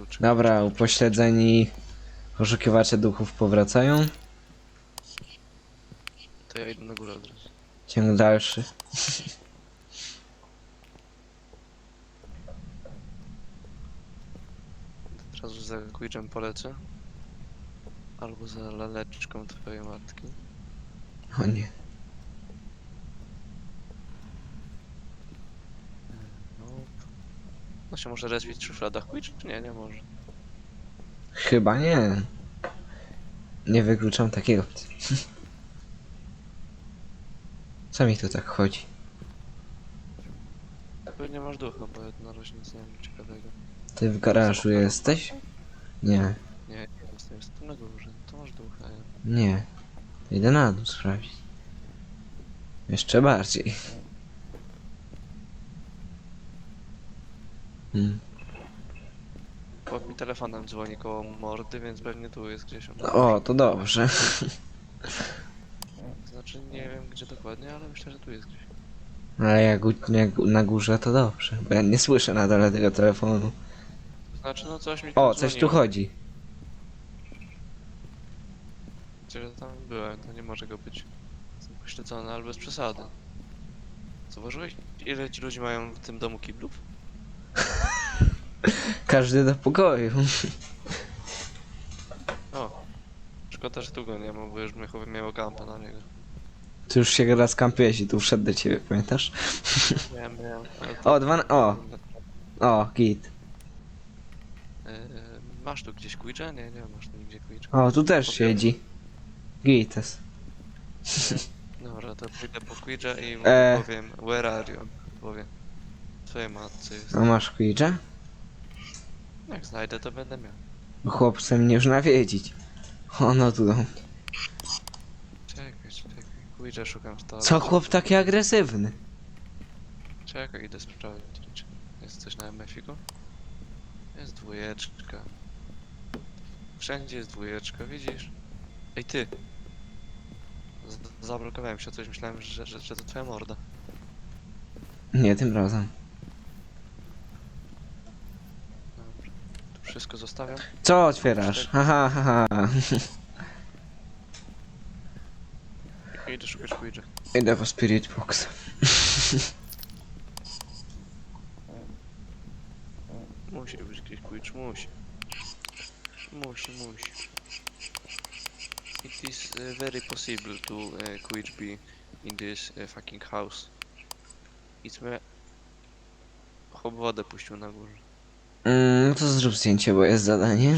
kluczyk. Dobra, upośledzeni poszukiwacze duchów powracają. To ja idę na górę od razu. Ciąg dalszy. Od razu za Quidżem polecę. Albo za laleczką twojej matki. O nie. No się może respić w szufladach Quidż? Czy nie, nie może. Chyba nie. Nie wykluczam takiego. Co mi tu tak chodzi? Pewnie masz ducha, bo ja na razie nic nie wiem ciekawego. Ty w garażu jesteś? Nie, Nie, nie jestem, jestem na górze. To masz ducha, ja. nie. Idę na dół sprawdzić. Jeszcze bardziej. Hmm. Chłop mi telefonem dzwoni koło mordy, więc pewnie tu jest gdzieś on. O, to dobrze. Znaczy nie wiem gdzie dokładnie, ale myślę, że tu jest gdzieś. Ale jak, u- jak na górze to dobrze, bo ja nie słyszę na dole tego telefonu. Znaczy no coś mi O, coś tu dzwoniło. chodzi. Gdzie tam byłem, to nie może go być pośledzony, ale bez przesady. Zauważyłeś, ile ci ludzie mają w tym domu kiblów? Każdy do pokoju. O, szkoda, że tu go nie ma, bo już mnie chyba miało kampa na niego. Ty już się raz kampiłeś i tu wszedł do ciebie, pamiętasz? Miałem, miałem. ale to- O, dwa. O, o, git. Yy, masz tu gdzieś Quidża? Nie, nie masz tu nigdzie Quidża. O, tu też siedzi. Gites. Dobra, to pójdę po Quidża i mu E. powiem, where are you? Powiem. Twojej matce jest. A masz Quidża? Jak znajdę, to będę miał. Chłop chce mnie już nawiedzić. O, no tu. Czekaj, czekaj. Quidża szukam w toalecie. Co chłop taki agresywny? Czekaj, idę sprawdzić. Czy jest coś na MF-iku? Jest dwójeczka. Wszędzie jest dwójeczka, widzisz? Ej ty! Z zablokowałem się o coś, myślałem, że, że, że to twoja morda. Nie, tym razem. Dobra. Tu wszystko zostawiam. Co otwierasz? Haha, haha. Idę szukać Quidża. Idę po Spirit Box. Musi być gdzieś Quidż, musi. Musi, musi. It is uh, very possible to uh, Quidż be in this uh, fucking house. It's me... Chłop wodę puścił na górze. Mm, no to zrób zdjęcie, bo jest zadanie.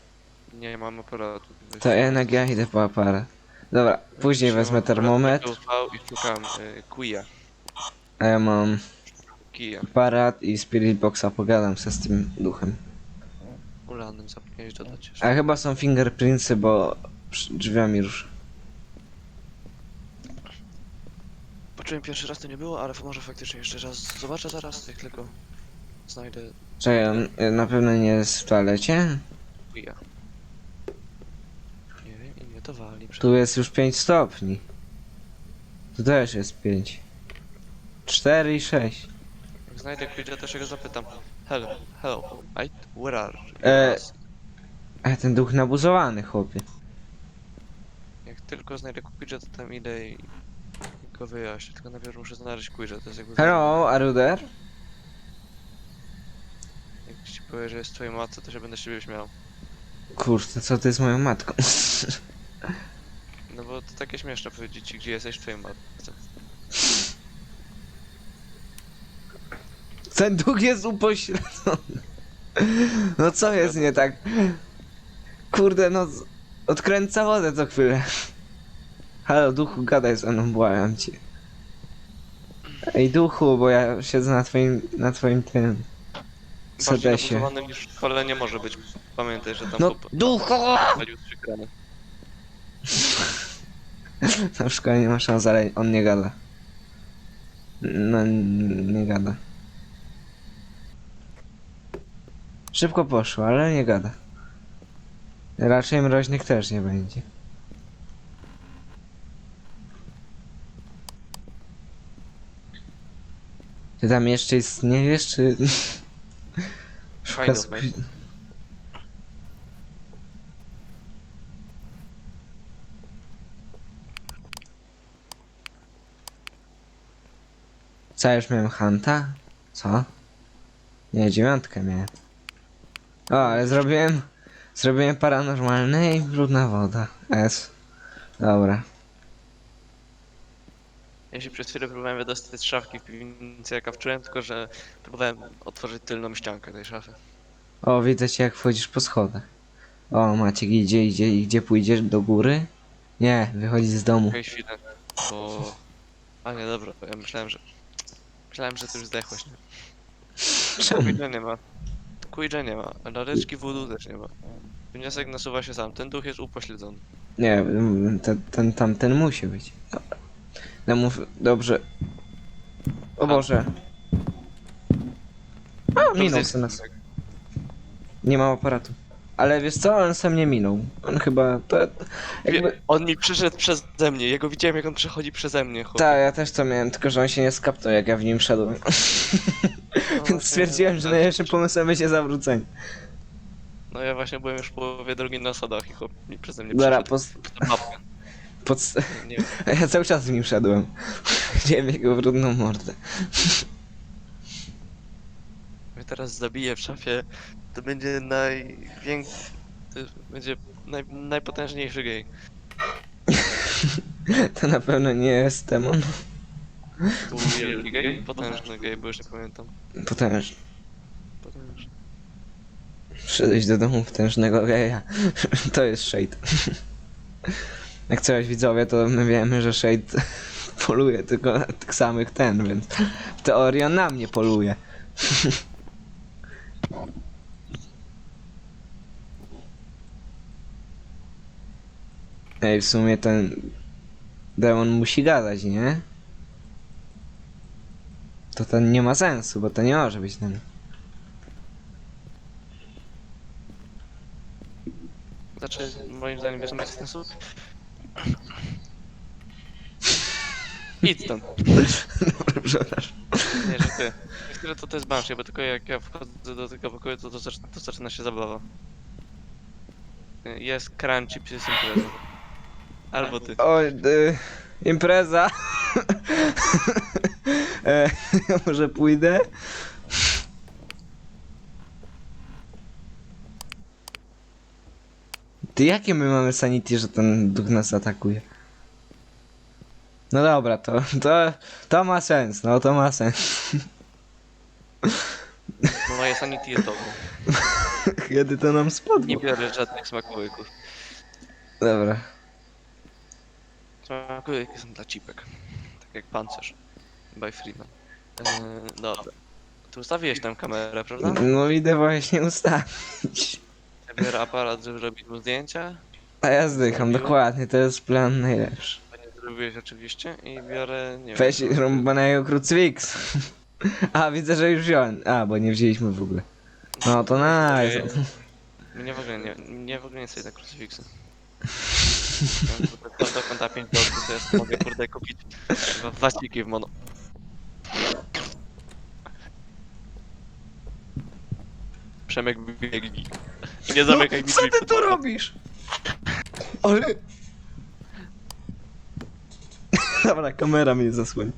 Nie mam aparatu. To jednak ja idę po aparat. Dobra, później wezmę termometr, UV i szukam y, a ja mam Kija. aparat i Spirit Boxa, pogadam se z tym duchem. Ulanym zapomniałeś dodać jeszcze. A chyba są fingerprintsy, bo przy drzwiami ruszę. Poczułem pierwszy raz to nie było, ale może faktycznie jeszcze raz zobaczę zaraz, jak tylko znajdę Czekaj, on y, na pewno nie jest w toalecie? Quia. Nie wiem i mnie to wali. Tu jest już 5 stopni. Tu też jest 5. 4 i 6. Jak znajdę Quidja, też go zapytam. Hello, hello, I, where are you? E. A ten duch nabuzowany, chłopie. Jak tylko znajdę Quidja, to tam idę i i go wyjaśnię. Tylko najpierw muszę znaleźć Quidja, to jest jakby... Hello, are you there? Jak ci powiem, że jest twojej matce, to się będę z siebie śmiał. Kurde, co ty z moją matką? No bo to takie śmieszne powiedzieć ci, gdzie jesteś w twojej matce. Ten duch jest upośledzony. No co jest nie tak? Kurde, no z- odkręca wodę co chwilę. Halo, duchu, gadaj ze mną, błagam cię. Ej, duchu, bo ja siedzę na twoim, na twoim tym. Bardziej nabuzowany niż w szkole nie może być. Pamiętaj, że tam No, po- duchu! palił trzy krany. Na szkole nie ma szans, ale on nie gada. No, n- nie gada. Szybko poszło, ale nie gada. Raczej mroźnych też nie będzie. Ty tam jeszcze istniejesz, czy... Fajny Co, już miałem Hanta? Co? Nie, dziewiątkę miałem. O, ale zrobiłem... Zrobiłem paranormalny i brudna woda. S. Dobra. Ja się przez chwilę próbowałem wydostać z szafki w piwnicy, jaka wczułem, tylko że próbowałem otworzyć tylną ściankę tej szafy. O, widzę cię jak wchodzisz po schodach. O, Maciek idzie, idzie i gdzie pójdziesz? Do góry? Nie, wychodzi z domu. Czekaj chwilę, bo... A nie, dobra, ja myślałem, że... Myślałem, że ty już zdechłeś, nie? Czemu? Nie ma. Quidże nie ma, a lareczki voodoo też nie ma. Wniosek nasuwa się sam, ten duch jest upośledzony. Nie, mm, ten, ten tamten musi być. Dobra. No mów, dobrze. O Boże. A, minął se nas. Nie ma aparatu. Ale wiesz co, on sam nie minął. On chyba, to jakby... Wie, on mi przyszedł przeze mnie, jego widziałem jak on przechodzi przeze mnie, chłopie. Tak, ja też to miałem, tylko że on się nie skapnął jak ja w nim szedłem. No, Więc stwierdziłem, że tak. najlepszym pomysłem będzie zawrócenie. No ja właśnie byłem już w połowie drogi na schodach i chłop mi przeze mnie Dobra, Tę mapkę. Pod, Nie, ja cały czas z nim szedłem. Widziałem jego brudną mordę. mnie teraz zabije w szafie, to będzie największy... To będzie naj, najpotężniejszy gej. To na pewno nie jest demon. Był wielki gej? Potężny gej, bo już nie pamiętam. Potężny. Potężny. Przyjść do domu potężnego geja. To jest Shade. Jak coś widzowie, to my wiemy, że Shade poluje tylko na tych samych ten, więc w teorii on na mnie poluje. Ej, w sumie ten demon musi gadać, nie? To ten nie ma sensu, bo to nie może być ten. Znaczy, moim zdaniem, wiesz, ma sensu? Idź stąd. Dobra, przepraszam. Nie, że ty. Niektóre to to jest Banshee, bo tylko jak ja wchodzę do tego pokoju, to, to, zaczyna, to zaczyna się zabawa. Jest crunchy przez imprezę. Albo ty. O, y, impreza. e, ja może pójdę? Ty jakie my mamy sanity, że ten duch nas atakuje? No dobra, to, to, to ma sens, no to ma sens. No moje sanity jest dobre. Kiedy to nam spadło? Nie biorę żadnych smakołyków. Dobra. Smakołyki są dla cipek. Tak jak pancerz. By Freeman. Eee, dobra. Tu ustawiłeś tam kamerę, prawda? No idę właśnie ustawić. Biorę aparat, żeby robić mu zdjęcia. A ja zdycham, dokładnie, to jest plan najlepszy. To nie zrobiłeś oczywiście i biorę, nie Weź wiem. rąbanego krucyfiks. A, widzę, że już wziąłem. A, bo nie wzięliśmy w ogóle. No to nice. Nie w ogóle nie, w ogóle nie sobie na krucyfiksy. Tutaj do konta 5 dolców, to jest mogę kurde kupić chyba wasiki w mono. Przemek biegnij. Nie zamykaj mi No, Co drzwi ty tu robisz? Ale... Dobra, kamera mnie zasłoni.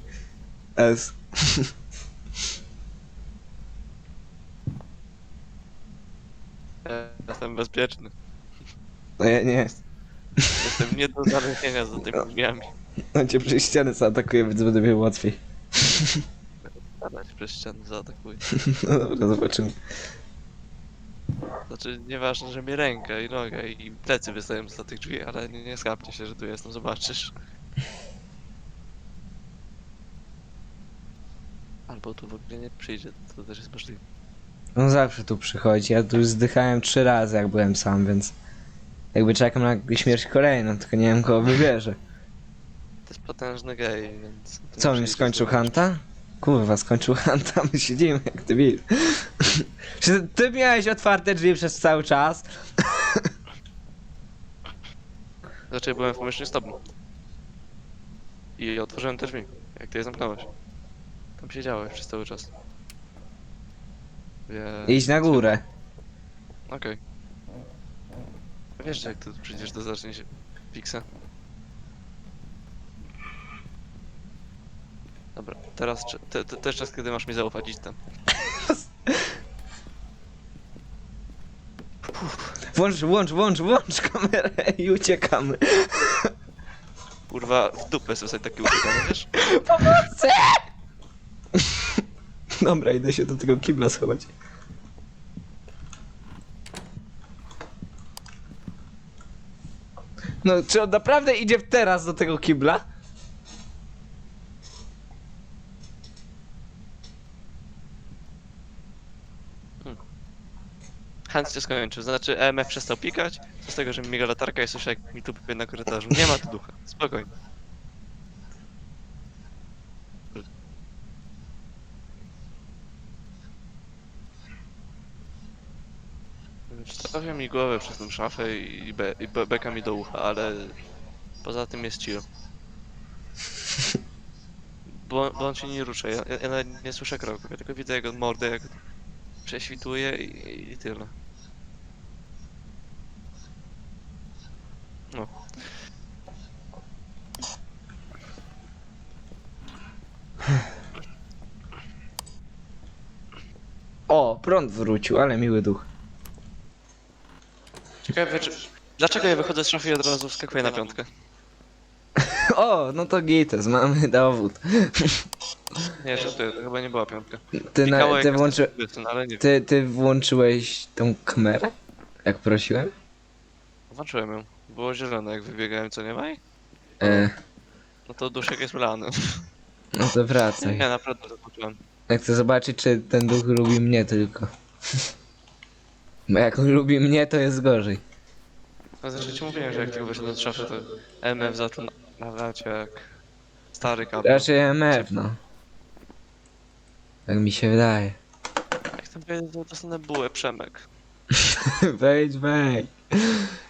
S. Jestem bezpieczny. No ja nie. Jestem nie do zamknięcia za tymi drzwiami. On cię przez ścianę zaatakuje, więc będzie miał łatwiej. Zadać przez ścianę zaatakuję. No dobra, zobaczymy. Znaczy, nieważne, że mi ręka i noga i plecy wystają za tych drzwi, ale nie, nie skapcie się, że tu jestem, zobaczysz. Albo tu w ogóle nie przyjdzie, to też jest możliwe. On zawsze tu przychodzi. Ja tu już zdychałem trzy razy, jak byłem sam, więc... Jakby czekam na śmierć kolejną, tylko nie wiem, kogo wybierze. To jest potężny gej, więc... Co, on już skończył. Hanta? Kurwa, skończył Hanta, my siedzimy jak wil. Czy ty miałeś otwarte drzwi przez cały czas? Znaczy, byłem w pomieszczeniu z tobą. I otworzyłem te drzwi, jak ty je zamknąłeś. Tam siedziałeś przez cały czas. Więc... Idź na górę. Okej. Wiesz, że jak tu przyjdziesz, to zacznie się fixa. Dobra. Dobra, teraz czy- te, te, też czas, kiedy masz mi zaufać, idź tam. Włącz, włącz, włącz, włącz kamerę i uciekamy. Kurwa, w dupę sobie taki uciekamy, wiesz? Pomocy! Dobra, idę się do tego kibla schować. No, czy on naprawdę idzie teraz do tego kibla? Hans się skończył, znaczy EMF przestał pikać, co z tego, że mi miga latarka i słyszę jak mi tu na korytarzu. Nie ma tu ducha, spokojnie. Stawia mi głowę przez tą szafę i, be, i be, beka mi do ucha, ale poza tym jest chill. Bo, bo on się nie rusza, ja, ja, nie słyszę kroków, ja tylko widzę jego mordę jak prześwituje i, i tyle. No. O, prąd wrócił, ale miły duch. Ciekawe, czy... Dlaczego ja wychodzę z szafy i od razu wskakuję na piątkę? O, no to gites, mamy dowód. Nie, żartuję, to chyba nie była piątka. Ty, na, ty, jak włączy, ale nie ty, ty włączyłeś tą kamerę? Jak prosiłem? Włączyłem ją. Było zielone, jak wybiegałem, co nie ma? jej? E, No to duszek jest mlany. no to wracaj. Nie, naprawdę zobaczyłem. Ja chcę zobaczyć, czy ten duch lubi mnie tylko. Bo jak on lubi mnie, to jest gorzej. No zresztą ci mówiłem, że jak tylko wyszedłem z szafy, to MF zaczął nawalać jak stary kabel. Raczej MF, no. Tak mi się wydaje. Jak tam to dostanę bułę, Przemek. Wejdź, wejdź.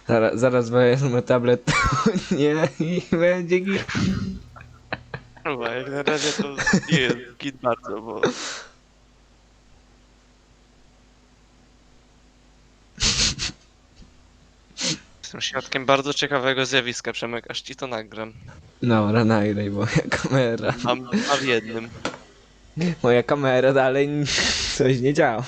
Zaraz, zaraz wezmę tablet. Nie, i będzie git. Chyba, jak na razie to nie jest git bardzo, bo... Jestem świadkiem bardzo ciekawego zjawiska, Przemek, aż ci to nagram. Dobra, nagraj moja kamera. Mam dwa w jednym. Moja kamera dalej coś nie działa.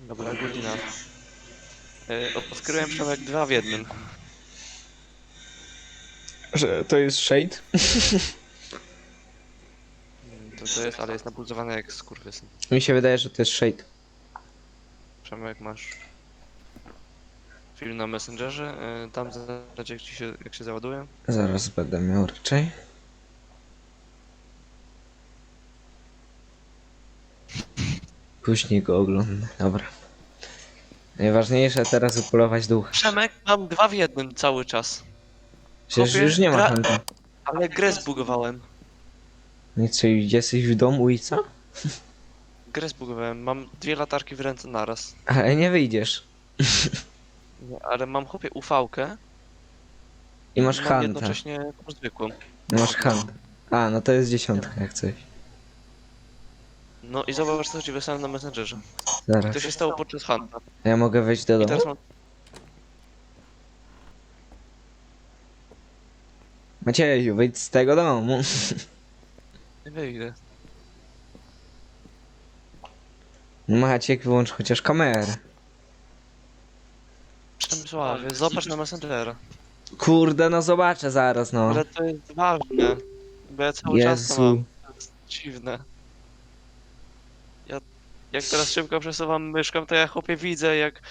Dobra, godzina. Yy, odkryłem Przemek dwa w jednym. Że to jest shade? To, to jest, ale jest napulsowane jak skurwysyn. Mi się wydaje, że to jest shade. Przemek, masz film na Messengerze, yy, tam zaraz jak, ci się, jak się załaduje. Zaraz będę miał raczej. Później go oglądam. Dobra. Najważniejsze teraz upolować duch. Przemek, mam dwa w jednym cały czas. Przecież Chłopie, już nie ma gra-. Ale grę zbugowałem. No i co, jesteś w domu i co? Grę zbugowałem, mam dwie latarki w ręce naraz. Ale nie wyjdziesz. Nie, ale mam chłopie ufałkę. I masz mam jednocześnie tą zwykłą. Masz hunt. A, no to jest dziesiątka jak coś. No i zobacz co ci wysłałem na Messengerze. Zaraz. To się stało podczas Hunta. Ja mogę wejść do I domu? teraz mam... Macieju, wyjdź z tego domu. Nie wyjdę. Maciek, wyłącz chociaż kamerę. Przemysławie, zobacz na Messengera. Kurde, no zobaczę zaraz, no. Ale to jest ważne. Bo ja cały czas to Jezu. mam. To jest dziwne. Ja... Jak teraz szybko przesuwam myszką, to ja chłopie widzę jak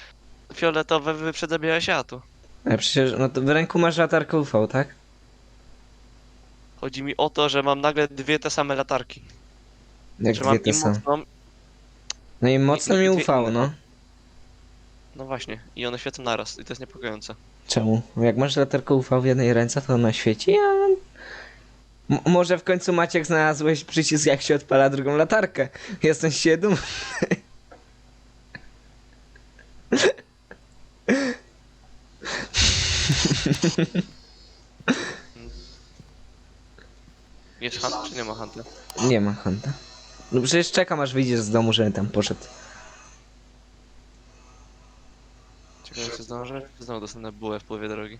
fioletowe wyprzedza białe światło. Ale przecież, no to w ręku masz latarkę UV, tak? Chodzi mi o to, że mam nagle dwie te same latarki. Jak że dwie te są. mocną, No i mocno i mi dwie inne. no. no właśnie, i one świecą naraz i to jest niepokojące. Czemu? Jak masz latarkę UV w jednej ręce, to ona świeci, a... M może w końcu Maciek znalazłeś przycisk, jak się odpala drugą latarkę. Jestem się dumny. Jest hunt czy nie ma hunta? Nie ma Hanta. No przecież czekam aż wyjdziesz z domu, żebym tam poszedł. Ciekawe czy zdążę, czy znowu dostanę bułę w połowie drogi.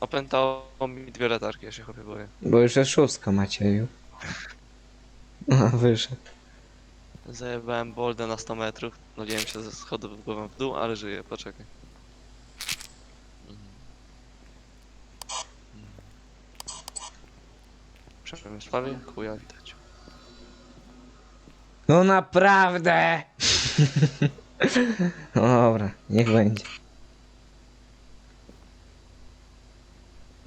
Opętało mi dwie latarki, ja się chłopie boję. Bo już jest szóstka, Macieju. A, wyszedł. Zajebałem boldę na 100 metrów, nudziłem się ze schodów głową w dół, ale żyję, poczekaj. Przemysławie? Chuja widać. No naprawdę! no dobra, niech będzie.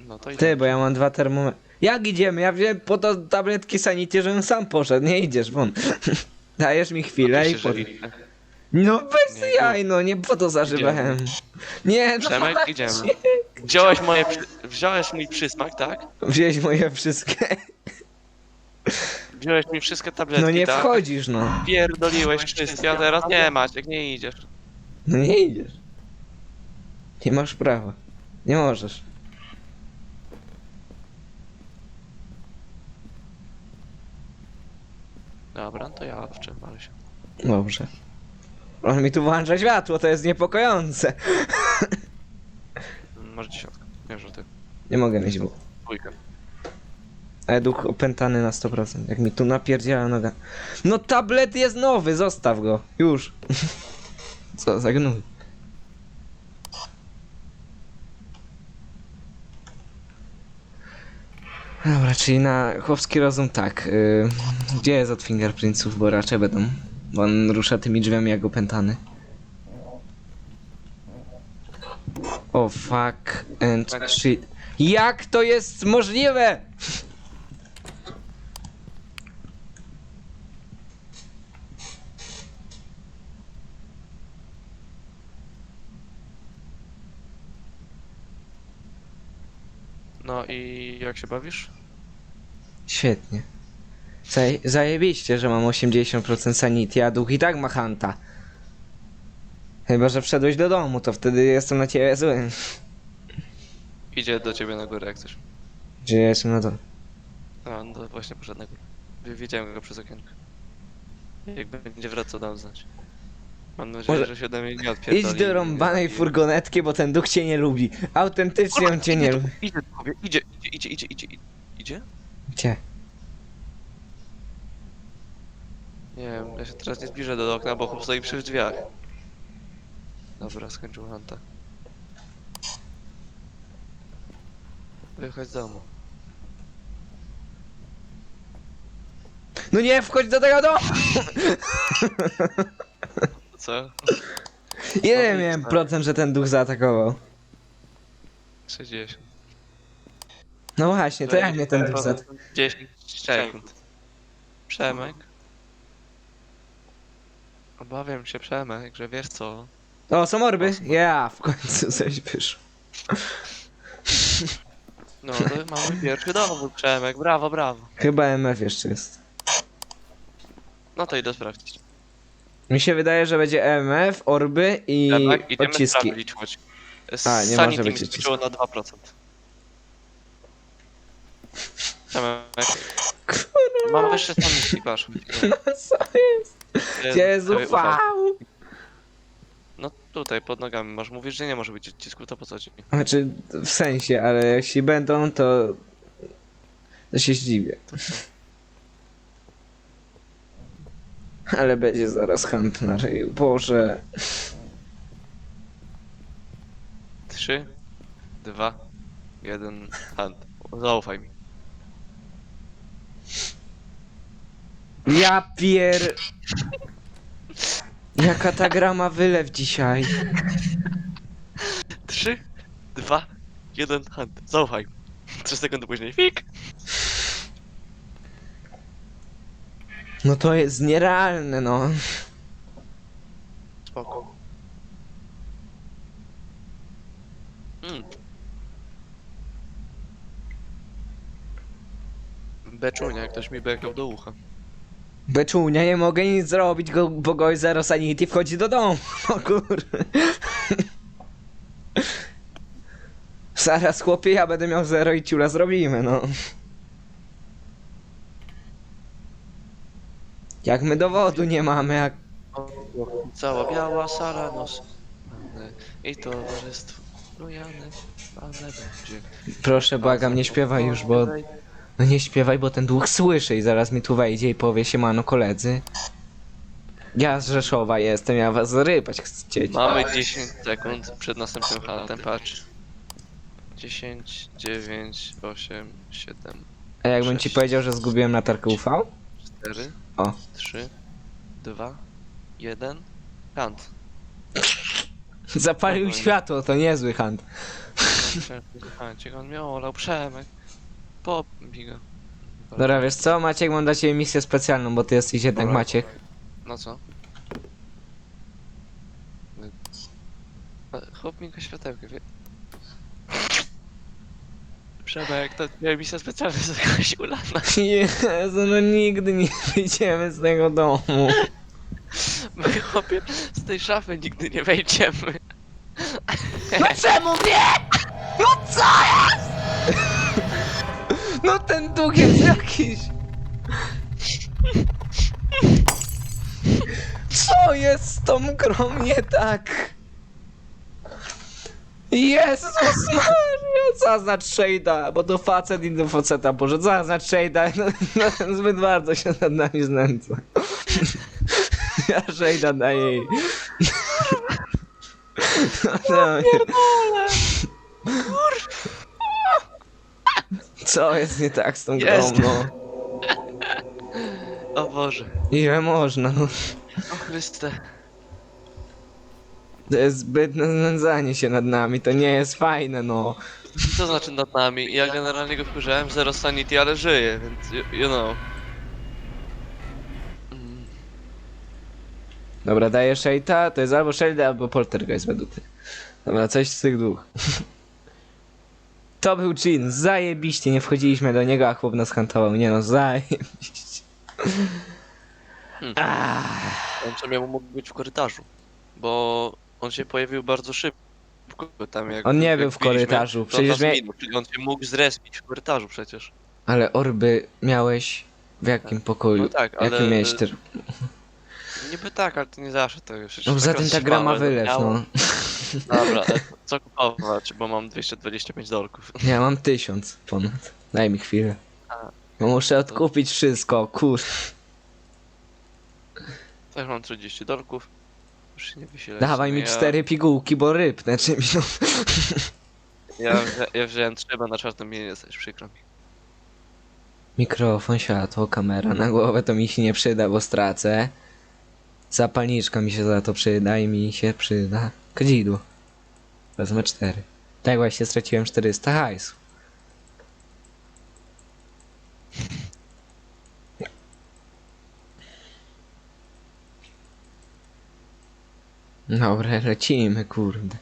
No to Ty, bo ja mam dwa termometry. Jak idziemy? Ja wziąłem po to tabletki sanity, żebym sam poszedł. Nie idziesz, won. Dajesz mi chwilę i po... No bez Nie, jaj, no nie po to zażywałem. Nie, no Przemek, idziemy. Wziąłeś moje, przy... wziąłeś mój przysmak, tak? Wziąłeś moje wszystkie. Wziąłeś mi wszystkie tabletki, No nie tak? wchodzisz, no. Pierdoliłeś wszystkie, a teraz nie Maciek, nie idziesz. No nie idziesz. Nie masz prawa. Nie możesz. Dobra, to ja w czym się. Dobrze. On mi tu włącza światło, to jest niepokojące. Może dziesiątka, nie żartuję. Nie mogę mieć bu. Dwójkę. Duch opętany na 100%. Jak mi tu napierdziała noga. No tablet jest nowy, zostaw go. Już. Co za gnój. Dobra, czyli na chłopski rozum tak. y, gdzie jest od fingerprintsów, bo raczej będą. Bo on rusza tymi drzwiami jak opętany. O fuck and shit. Jak to jest możliwe? No i jak się bawisz? Świetnie. Zaje zajebiście, że mam 80% sanity, a duch i tak ma hanta. Chyba, że wszedłeś do domu, to wtedy jestem na ciebie zły. Idzie do ciebie na górę jak chcesz. Że ja jestem na dole. No, no właśnie poszedł na górę. Wi- Widziałem go przez okienko. Jak będzie wracał, dam znać. Mam nadzieję, Może- że się ode mnie nie odpierdoli. Idź do rąbanej furgonetki, bo ten duch cię nie lubi. Autentycznie on cię nie lubi. Idzie, idzie, idzie, idzie, idzie, idzie, idzie. Idzie? Gdzie? Nie wiem, ja się teraz nie zbliżę do okna, bo chłop stoi przy drzwiach. Dobra, skończył Hanta. Wychodź z domu. No nie, wchodź do tego domu! Co? Ile miałem tak. procent, że ten duch zaatakował? 60. No właśnie, to jak mnie ten duch zaatakował? 10 sekund. Przemek? Obawiam się, Przemek, że wiesz co? O, są orby? Ja, w końcu coś wyszło. No, to mamy pierwszy dowód, Przemek, brawo, brawo. Chyba MF jeszcze jest. No to idę sprawdzić. Mi się wydaje, że będzie EMF, orby i Przemek, idziemy odciski. sprawdzić, chodź. A, nie Sanity może być mi odcisków. skoczyło na 2%. Przemek, mam wyższe sanity, patrz. Co jest? Jezu, Sobie ufam. fał! Tutaj, pod nogami masz. Mówisz, że nie może być odcisków, to po co ci? Znaczy, w sensie, ale jeśli będą, to... To się zdziwię. Ale będzie zaraz hunt na ryju. Boże. 3, 2, 1, hand. Zaufaj mi. Ja pier... Jaka ta gra ma wylew dzisiaj? 3, 2, 1, hand. Zaufaj. 3 sekundy później. Fik! No to jest nierealne, no. Spoko. Mm. Beczunia, ktoś mi bekał do ucha. Beczunia, nie mogę nic zrobić, go, bo gość zero sanity wchodzi do domu. O kurde. Zaraz chłopie, ja będę miał zero i ciula zrobimy, no. Jak my dowodu nie mamy, jak... Cała biała sala nos. I towarzystwo ale będzie. Proszę, błagam, nie śpiewaj już, bo... No nie śpiewaj, bo ten duch słyszy i zaraz mi tu wejdzie i powie siemano koledzy. Ja z Rzeszowa jestem, ja was zarypać chcecie. Mamy 10 sekund przed następnym haltem, patrz. 10, 9, 8, 7, A jakbym ci powiedział, że zgubiłem latarkę UV? 4, O. 3, 2, 1. Kant. Zapalił Spokojnie. światło, to niezły hand. Cię on mnie olał, Przemek. Popij go. Dobra, wiesz co, Maciek, mam dla ciebie misję specjalną, bo ty jesteś jednak Dobra. Maciek. No co? E, Chłop mi go światełkę, wie? Przemek, to miała misja specjalna z jakiegoś ulana. Jezu, no nigdy nie wyjdziemy z tego domu. My chłopie z tej szafy nigdy nie wejdziemy. No czemu nie? No co jest? No ten duch jest jakiś. Co jest z tą grą nie tak? Jezus Maria, zaznacz shade'a, bo to facet i do faceta, boże, zaznacz shade'a, no, no, zbyt bardzo się nad nami znęca. Ja shade'a daję jej. No, Co jest nie tak z tą grą, Jest. no? O Boże. Ile można, no? O Chryste. To jest zbytne znęcanie się nad nami, to nie jest fajne, no. Co znaczy nad nami? Ja generalnie go wkurzałem, zero sanity, ale żyje, więc you, you know. Mm, Dobra, daję Shade'a, to jest albo Shade, albo Poltergeist według mnie. Dobra, coś z tych dwóch. To był Jin, zajebiście, nie wchodziliśmy do niego, a chłop nas hantował, nie no, zajebiście. Hmm. Ah, On sobie mógł być w korytarzu, bo on się pojawił bardzo szybko. Tam jak, On nie jak był w korytarzu, to przecież nas minął, czyli on się mógł zrespić w korytarzu przecież. ale orby miałeś w jakim pokoju? No tak, ale- Jakim miałeś ter... Niby tak, ale to nie zawsze to już. No za tym ta gra ma wylew, no. Dobra, co kupować, bo mam 225 dolków. Ja mam tysiąc ponad. Daj mi chwilę. A. No muszę odkupić wszystko, kur... Też mam 30 dolków. Już się nie wysilę. Dawaj mi cztery pigułki, bo rybnę czymś, no. Ja, wzię, ja wziąłem trzeba na czwartym mnie nie jesteś, przykro mi. Mikrofon, światło, kamera na głowę to mi się nie przyda, bo stracę. Zapalniczka mi się za to przyda i mi się przyda. Kadzidło. Wezmę cztery. Tak właśnie straciłem 400 hajsu. Dobra, lecimy, kurde.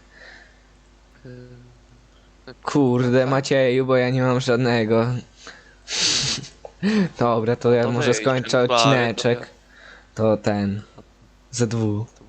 Kurde, Macieju, bo ja nie mam żadnego. Dobra, to ja może skończę odcineczek. To ten. Dwóch.